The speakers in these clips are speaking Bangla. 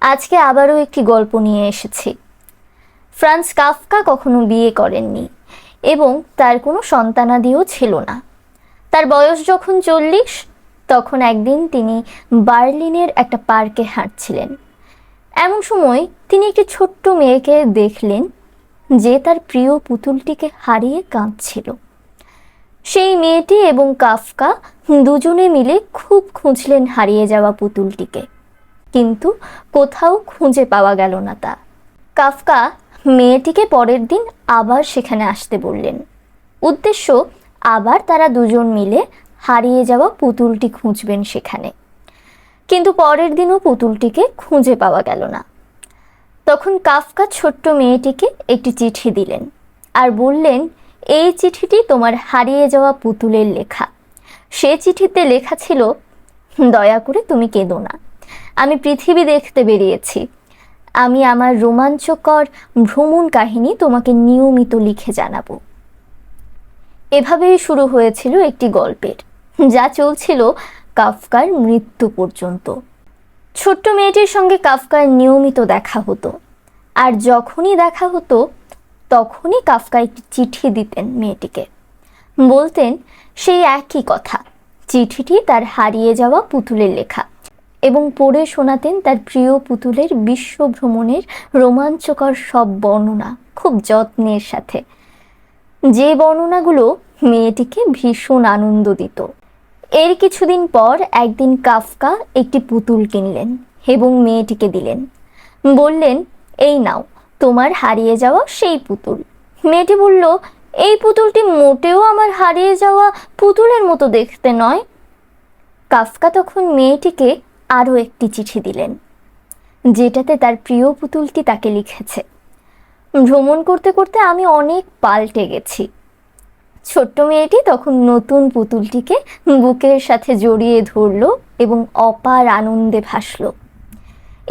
আজকে আবারও একটি গল্প নিয়ে এসেছি। ফ্রান্স কাফকা কখনো বিয়ে করেননি এবং তার কোনো সন্তানাদিও ছিল না। তার বয়স যখন চল্লিশ, তখন একদিন তিনি বার্লিনের একটা পার্কে হাঁটছিলেন। এমন সময় তিনি একটি ছোট্ট মেয়েকে দেখলেন যে তার প্রিয় পুতুলটিকে হারিয়ে কাঁদছিল। সেই মেয়েটি এবং কাফকা দুজনে মিলে খুব খুঁজলেন হারিয়ে যাওয়া পুতুলটিকে। কিন্তু কোথাও খুঁজে পাওয়া গেল না তা। কাফকা মেয়েটিকে পরের দিন আবার সেখানে আসতে বললেন। উদ্দেশ্য, আবার তারা দুজন মিলে হারিয়ে যাওয়া পুতুলটি খুঁজবেন সেখানে। কিন্তু পরের দিনও পুতুলটিকে খুঁজে পাওয়া গেল না। তখন কাফকা ছোট্ট মেয়েটিকে একটি চিঠি দিলেন আর বললেন, এই চিঠিটি তোমার হারিয়ে যাওয়া পুতুলের লেখা। সে চিঠিতে লেখা ছিল, দয়া করে তুমি কেঁদো না। আমি পৃথিবী দেখতে বেরিয়েছি। আমি আমার রোমাঞ্চকর ভ্রমণ কাহিনী তোমাকে নিয়মিত লিখে জানাব। এভাবেই শুরু হয়েছিল একটি গল্পের, যা চলছিল কাফকার মৃত্যু পর্যন্ত। ছোট্ট মেয়েটির সঙ্গে কাফকার নিয়মিত দেখা হতো, আর যখনই দেখা হতো, তখনই কাফকা একটি চিঠি দিতেন মেয়েটিকে। বলতেন, সেই একই কথা, চিঠিটি তার হারিয়ে যাওয়া পুতুলের লেখা। এবং পড়ে শোনাতেন তার প্রিয় পুতুলের বিশ্ব ভ্রমণের রোমাঞ্চকর সব বর্ণনা খুব যত্নের সাথে। যে বর্ণনাগুলো মেয়েটিকে ভীষণ আনন্দ দিত। এর কিছুদিন পর একদিন কাফকা একটি পুতুল কিনলেন এবং মেয়েটিকে দিলেন। বললেন, এই নাও, তোমার হারিয়ে যাওয়া সেই পুতুল। মেয়েটি বলল, এই পুতুলটি মোটেও আমার হারিয়ে যাওয়া পুতুলের মতো দেখতে নয়। কাফকা তখন মেয়েটিকে আরও একটি চিঠি দিলেন, যেটাতে তার প্রিয় পুতুলটি তাকে লিখেছে, ভ্রমণ করতে করতে আমি অনেক পাল্টে গেছি। ছোট্ট মেয়েটি তখন নতুন পুতুলটিকে বুকের সাথে জড়িয়ে ধরল এবং অপার আনন্দে ভাসল।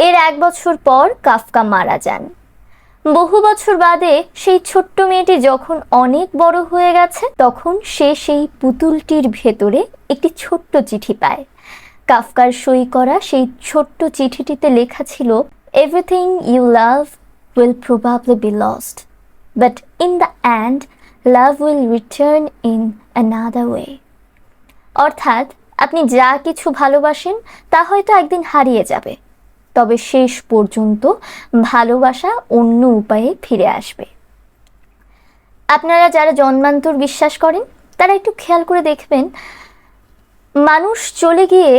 এর এক বছর পর কাফকা মারা যান। বহু বছর বাদে সেই ছোট্ট মেয়েটি যখন অনেক বড় হয়ে গেছে, তখন সে সেই পুতুলটির ভেতরে একটি ছোট্ট চিঠি পায়। কাফকার সই করা, সেই ছোট্ট চিঠিটিতে লেখা ছিল everything you love will probably be lost but in the end love will return in another way অর্থাৎ, আপনি যা কিছু ভালোবাসেন, তা হয়তো একদিন হারিয়ে যাবে, তবে শেষ পর্যন্ত ভালোবাসা অন্য উপায়ে ফিরে আসবে। আপনারা যারা জন্মান্তর বিশ্বাস করেন, তারা একটু খেয়াল করে দেখবেন, মানুষ চলে গিয়ে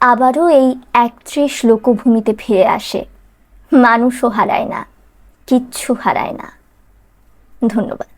আবারও এই একত্রিশ লোকভূমিতে ফিরে আসে। মানুষও হারায় না কিচ্ছু হারায় না। ধন্যবাদ।